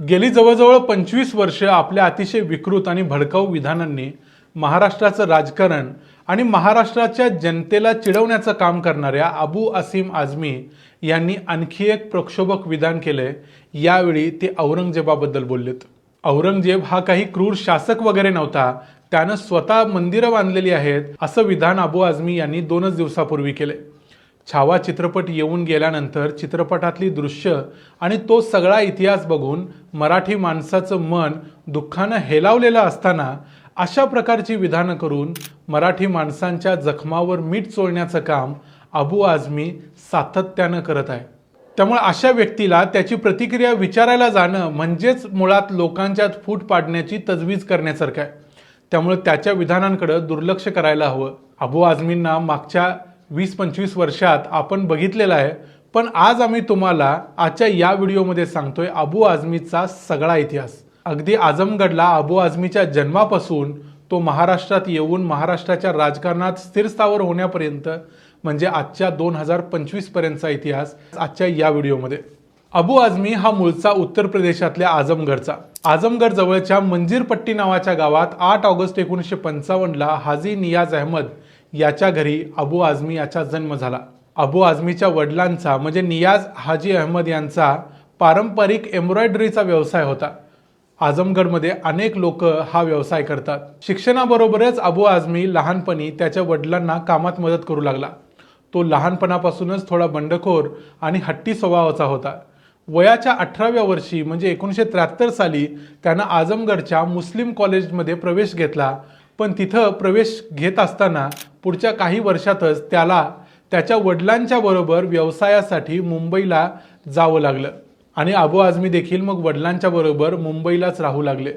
गेली जवळजवळ पंचवीस वर्ष आपल्या अतिशय विकृत आणि भडकाऊ विधानांनी महाराष्ट्राचं राजकारण आणि महाराष्ट्राच्या जनतेला चिडवण्याचं काम करणाऱ्या अबू असीम आझमी यांनी आणखी एक प्रक्षोभक विधान केलंय यावेळी ते औरंगजेबाबद्दल बोललेत. औरंगजेब हा काही क्रूर शासक वगैरे नव्हता. त्यानं स्वतः मंदिरं बांधलेली आहेत असं विधान अबू आझमी यांनी दोनच दिवसापूर्वी केले. छावा चित्रपट येऊन गेल्यानंतर चित्रपटातली दृश्य आणि तो सगळा इतिहास बघून मराठी माणसाचं मन दुःखानं हेलावलेलं असताना अशा प्रकारची विधानं करून मराठी माणसांच्या जखमावर मीठ चोळण्याचं काम अबू आझमी सातत्यानं करत आहे. त्यामुळे अशा व्यक्तीला त्याची प्रतिक्रिया विचारायला जाणं म्हणजेच मुळात लोकांच्यात फूट पाडण्याची तजवीज करण्यासारखं आहे. त्यामुळे त्याच्या विधानांकडे दुर्लक्ष करायला हवं. अबू आझमींना मागच्या वीस पंचवीस वर्षात आपण बघितलेलं आहे. पण आज आम्ही तुम्हाला आजच्या या व्हिडिओमध्ये सांगतोय अबू आझमीचा सगळा इतिहास. अगदी आझमगडला अबू आझमीच्या जन्मापासून तो महाराष्ट्रात येऊन महाराष्ट्राच्या राजकारणात स्थिरस्थावर होण्यापर्यंत म्हणजे आजच्या दोन हजार पंचवीस पर्यंतचा इतिहास आजच्या या व्हिडिओमध्ये. अबू आझमी हा मूळचा उत्तर प्रदेशातल्या आझमगडचा आझमगड जवळच्या मंजीरपट्टी नावाच्या गावात आठ ऑगस्ट एकोणीसशे पंचावन्नला हाजी नियाज अहमद याच्या घरी अबू आझमी याचा जन्म झाला. अबू आझमीच्या वडिलांचा म्हणजे नियाज हाजी अहमद यांचा पारंपरिक एम्ब्रॉयडरीचा व्यवसाय होता. आझमगडमध्ये अनेक लोक हा व्यवसाय करतात. शिक्षणाबरोबरच अबू आझमी लहानपणी त्याच्या वडिलांना कामात मदत करू लागला. तो लहानपणापासूनच थोडा बंडखोर आणि हट्टी स्वभावाचा होता. वयाच्या अठराव्या वर्षी म्हणजे एकोणीसशे त्र्याहत्तर साली त्यानं आझमगडच्या मुस्लिम कॉलेजमध्ये प्रवेश घेतला. पण तिथं प्रवेश घेत असताना पुढच्या काही वर्षातच त्याला त्याच्या वडिलांच्या बरोबर व्यवसायासाठी मुंबईला जावं लागलं. आणि अबू आझमी देखील मग वडिलांच्या बरोबर मुंबईलाच राहू लागले.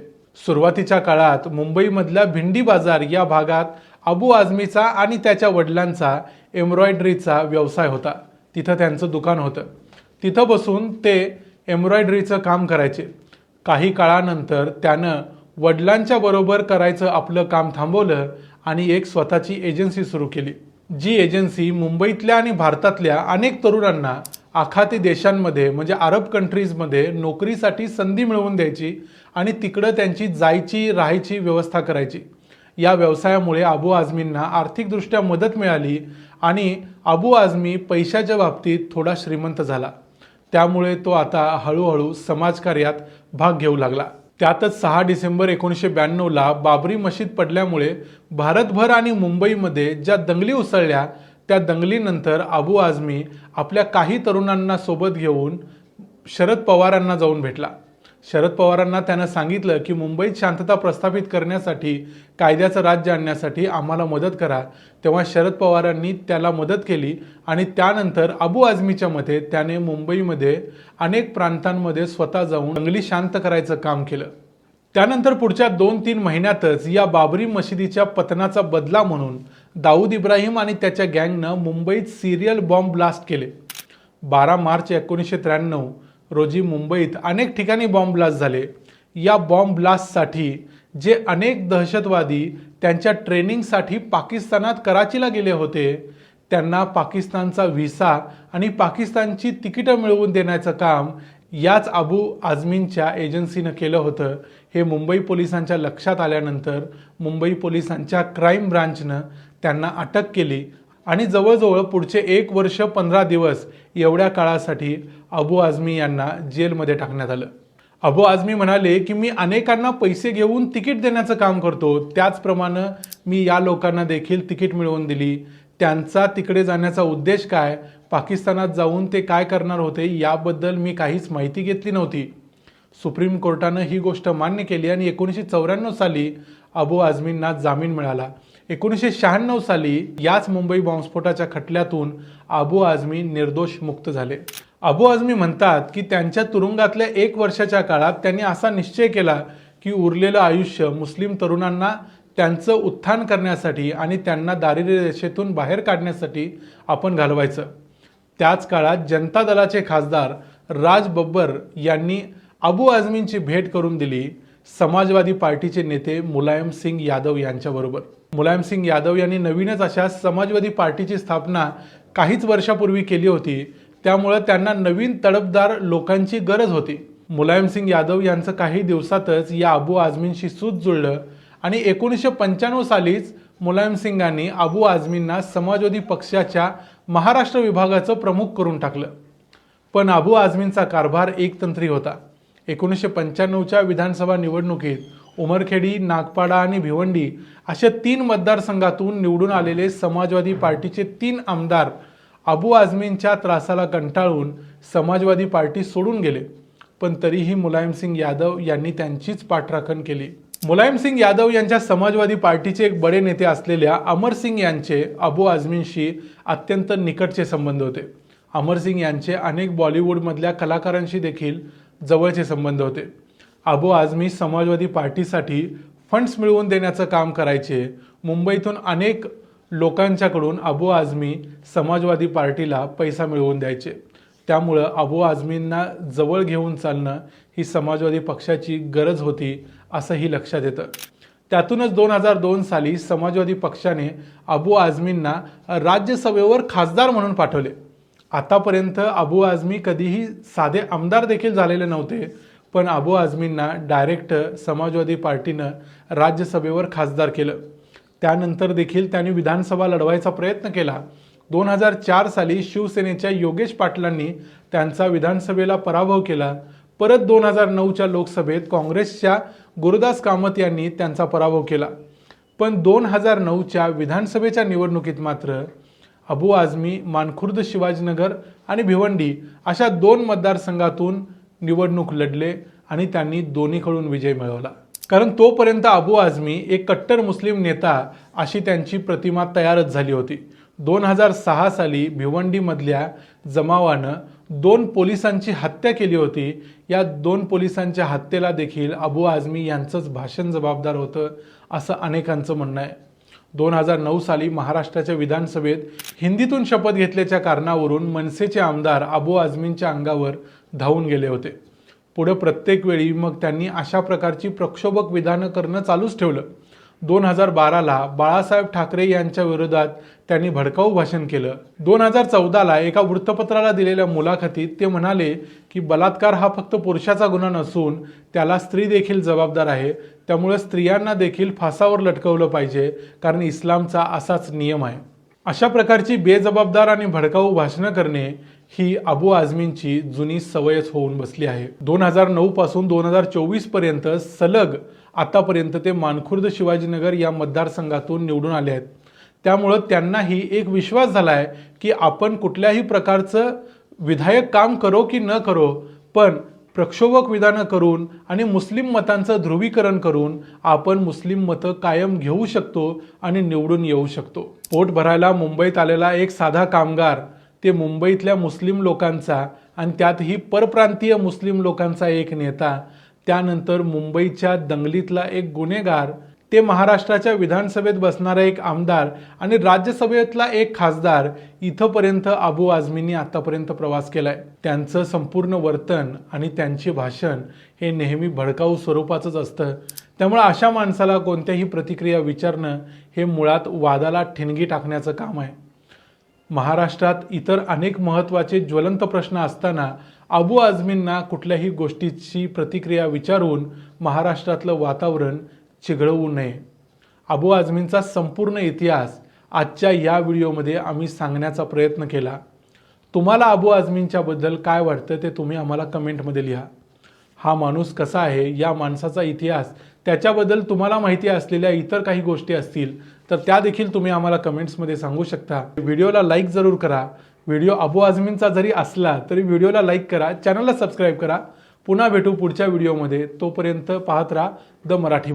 सुरुवातीच्या काळात मुंबईमधल्या भिंडी बाजार या भागात अबू आझमीचा आणि त्याच्या वडिलांचा एम्ब्रॉयडरीचा व्यवसाय होता. तिथं त्यांचं दुकान होतं. तिथं बसून ते एम्ब्रॉयडरीचं काम करायचे. काही काळानंतर त्यानं वडिलांच्या बरोबर करायचं आपलं काम थांबवलं आणि एक स्वतःची एजन्सी सुरू केली. जी एजन्सी मुंबईतल्या आणि भारतातल्या अनेक तरुणांना आखाती देशांमध्ये म्हणजे अरब कंट्रीजमध्ये नोकरीसाठी संधी मिळवून द्यायची आणि तिकडं त्यांची जायची राहायची व्यवस्था करायची. या व्यवसायामुळे अबू आझमींना आर्थिकदृष्ट्या मदत मिळाली आणि अबू आझमी पैशाच्या बाबतीत थोडा श्रीमंत झाला. त्यामुळे तो आता हळूहळू समाजकार्यात भाग घेऊ लागला. त्यातच सहा डिसेंबर एकोणीसशे ब्याण्णवला बाबरी मशीद पडल्यामुळे भारतभर आणि मुंबईमध्ये ज्या दंगली उसळल्या त्या दंगलीनंतर अबू आझमी आपल्या काही तरुणांना सोबत घेऊन शरद पवारांना जाऊन भेटला. शरद पवारांना त्यानं सांगितलं की मुंबईत शांतता प्रस्थापित करण्यासाठी कायद्याचं राज्य आणण्यासाठी आम्हाला मदत करा. तेव्हा शरद पवारांनी त्याला मदत केली आणि त्यानंतर अबू आझमीच्या मते त्याने मुंबईमध्ये अनेक प्रांतांमध्ये स्वतः जाऊन जंगली शांत करायचं काम केलं. त्यानंतर पुढच्या दोन तीन महिन्यातच या बाबरी मशिदीच्या पतनाचा बदला म्हणून दाऊद इब्राहिम आणि त्याच्या गँगनं मुंबईत सिरियल बॉम्ब ब्लास्ट केले. बारा मार्च एकोणीसशे त्र्याण्णव रोजी मुंबईत अनेक ठिकाणी बॉम्ब ब्लास्ट झाले. या बॉम्ब ब्लास्टसाठी जे अनेक दहशतवादी त्यांच्या ट्रेनिंगसाठी पाकिस्तानात कराचीला गेले होते त्यांना पाकिस्तानचा व्हिसा आणि पाकिस्तानची तिकीटं मिळवून देण्याचं काम याच अबू आझमींच्या एजन्सीनं केलं होतं. हे मुंबई पोलिसांच्या लक्षात आल्यानंतर मुंबई पोलिसांच्या क्राईम ब्रांचनं त्यांना अटक केली आणि जवळजवळ पुढचे एक वर्ष पंधरा दिवस एवढ्या काळासाठी अबू आझमी यांना जेलमध्ये टाकण्यात आलं. अबू आझमी म्हणाले की मी अनेकांना पैसे घेऊन तिकीट देण्याचं काम करतो. त्याचप्रमाणे मी या लोकांना देखील तिकीट मिळवून दिली. त्यांचा तिकडे जाण्याचा उद्देश काय? पाकिस्तानात जाऊन ते काय करणार होते? याबद्दल मी काहीच माहिती घेतली नव्हती. सुप्रीम कोर्टानं ही गोष्ट मान्य केली आणि एकोणीसशे चौऱ्याण्णव साली अबू आझमींना जामीन मिळाला. एकोणीसशे शहाण्णव साली याच मुंबई बॉम्बस्फोटाच्या खटल्यातून अबू आझमी निर्दोष मुक्त झाले. अबू आझमी म्हणतात की त्यांच्या तुरुंगातल्या एक वर्षाच्या काळात त्यांनी असा निश्चय केला की उरलेलं आयुष्य मुस्लिम तरुणांना त्यांचं उत्थान करण्यासाठी आणि त्यांना दारिद्र्य रेषेतून बाहेर काढण्यासाठी आपण घालवायचं. त्याच काळात जनता दलाचे खासदार राज बब्बर यांनी अबू आझमींची भेट करून दिली. समाजवादी पार्टीचे नेते मुलायम सिंग यादव यांच्याबरोबर. मुलायम सिंग यादव यांनी नवीनच अशा समाजवादी पार्टीची स्थापना काहीच वर्षापूर्वी केली होती. त्यामुळं त्यांना नवीन तडफदार लोकांची गरज होती. मुलायमसिंग यादव यांचं काही दिवसातच या अबू आझमींशी सूत जुळलं आणि एकोणीसशे पंच्याण्णव सालीच मुलायमसिंगांनी अबू आझमींना समाजवादी पक्षाच्या महाराष्ट्र विभागाचं प्रमुख करून टाकलं. पण अबू आझमींचा कारभार एकतंत्री होता. एकोणीसशे पंच्याण्णवच्या विधानसभा निवडणुकीत उमरखेडी नागपाडा आणि भिवंडी अशा तीन मतदारसंघातून निवडून आलेले समाजवादी पार्टीचे तीन आमदार अबू आझमींच्या त्रासाला कंटाळून समाजवादी पार्टी सोडून गेले. पण तरीही मुलायमसिंग यादव यांनी त्यांचीच पाठराखण केली. मुलायमसिंग यादव यांच्या समाजवादी पार्टीचे एक बडे नेते असलेल्या अमरसिंग यांचे अबू आझमींशी अत्यंत निकटचे संबंध होते. अमरसिंग यांचे अनेक बॉलिवूडमधल्या कलाकारांशी देखील जवळचे संबंध होते. अबू आझमी समाजवादी पार्टीसाठी फंड्स मिळवून देण्याचं काम करायचे. मुंबईतून अनेक लोकांच्याकडून अबू आझमी समाजवादी पार्टीला पैसा मिळवून द्यायचे. त्यामुळं अबू आझमींना जवळ घेऊन चालणं ही समाजवादी पक्षाची गरज होती असंही लक्षात येतं. त्यातूनच दोन हजार दोन साली समाजवादी पक्षाने अबू आझमींना राज्यसभेवर खासदार म्हणून पाठवले. आतापर्यंत अबू आझमी कधीही साधे आमदार देखील झालेले नव्हते. पण अबू आझमींना डायरेक्ट समाजवादी पार्टीनं राज्यसभेवर खासदार केलं. त्यानंतर देखील त्यांनी विधानसभा लढवायचा प्रयत्न केला. दोन हजार चार साली शिवसेनेच्या योगेश पाटलांनी त्यांचा विधानसभेला पराभव केला. परत दोन हजार नऊच्या लोकसभेत काँग्रेसच्या गुरुदास कामत यांनी त्यांचा पराभव केला. पण दोन हजार नऊच्या विधानसभेच्या निवडणुकीत मात्र अबू आझमी मानखुर्द शिवाजीनगर आणि भिवंडी अशा दोन मतदारसंघातून निवडणूक लढले आणि त्यांनी दोन्हीकडून विजय मिळवला. कारण तोपर्यंत अबू आझमी एक कट्टर मुस्लिम नेता अशी त्यांची प्रतिमा तयारच झाली होती. दोन हजार सहा साली भिवंडीमधल्या जमावानं दोन पोलिसांची हत्या केली होती. या दोन पोलिसांच्या हत्येला देखील अबू आझमी यांचंच भाषण जबाबदार होतं असं अनेकांचं म्हणणं आहे. दोन हजार नऊ साली महाराष्ट्राच्या विधानसभेत हिंदीतून शपथ घेतल्याच्या कारणावरून मनसेचे आमदार अबू आझमींच्या अंगावर धावून गेले होते. पुढं प्रत्येक वेळी मग त्यांनी अशा प्रकारची प्रक्षोभक विधानं करणं चालूच ठेवलं. दोन हजार बाराला बाळासाहेब ठाकरे यांच्या विरोधात त्यांनी भडकाऊ भाषण केलं. दोन हजार चौदाला एका वृत्तपत्राला दिलेल्या मुलाखतीत ते म्हणाले की बलात्कार हा फक्त पुरुषाचा गुन्हा नसून त्याला स्त्री देखील जबाबदार आहे. त्यामुळे स्त्रियांना देखील फासावर लटकवलं पाहिजे कारण इस्लामचा असाच नियम आहे. अशा प्रकारची बेजबाबदार आणि भडकाऊ भाषणं करणे ही अबू आझमींची जुनी सवयच होऊन बसली आहे. दोन हजार नऊ पासून दोन हजार चोवीसपर्यंत सलग आतापर्यंत ते मानखुर्द शिवाजीनगर या मतदारसंघातून निवडून आले आहेत. त्यामुळं त्यांनाही एक विश्वास झाला आहे की आपण कुठल्याही प्रकारचं विधायक काम करो की न करो पण प्रक्षोभक विधानं करून आणि मुस्लिम मतांचं ध्रुवीकरण करून आपण मुस्लिम मतं कायम घेऊ शकतो आणि निवडून येऊ शकतो. पोट भरायला मुंबईत आलेला एक साधा कामगार ते मुंबईतल्या मुस्लिम लोकांचा आणि त्यातही परप्रांतीय मुस्लिम लोकांचा एक नेता त्यानंतर मुंबईच्या दंगलीतला एक गुन्हेगार ते महाराष्ट्राच्या विधानसभेत बसणारा एक आमदार आणि राज्यसभेतला एक खासदार इथंपर्यंत अबू आझमींनी आतापर्यंत प्रवास केलाय. त्यांचं संपूर्ण वर्तन आणि त्यांचे भाषण हे नेहमी भडकाऊ स्वरूपाचंच असतं. त्यामुळे अशा माणसाला कोणत्याही प्रतिक्रिया विचारणं हे मुळात वादाला ठिणगी टाकण्याचं काम आहे. महाराष्ट्रात इतर अनेक महत्त्वाचे ज्वलंत प्रश्न असताना अबू आझमींना कुठल्याही गोष्टीची प्रतिक्रिया विचारून महाराष्ट्रातलं वातावरण चिघळवू नये. अबू आझमींचा संपूर्ण इतिहास आजच्या या व्हिडिओमध्ये आम्ही सांगण्याचा प्रयत्न केला. तुम्हाला अबू आझमींच्याबद्दल काय वाटतं ते तुम्ही आम्हाला कमेंटमध्ये लिहा. हा माणूस कसा आहे? या माणसाचा इतिहास त्याच्याबद्दल तुम्हाला माहिती असलेल्या इतर काही गोष्टी असतील तर त्या देखील तुम्ही आम्हाला कमेंट्समध्ये सांगू शकता. व्हिडिओला लाईक जरूर करा. व्हिडिओ अबू आझमींचा जरी असला तरी व्हिडिओला लाईक करा चॅनलला सबस्क्राईब करा. पुन्हा भेटू पुढच्या व्हिडिओमध्ये. तोपर्यंत पाहत राहा द मराठी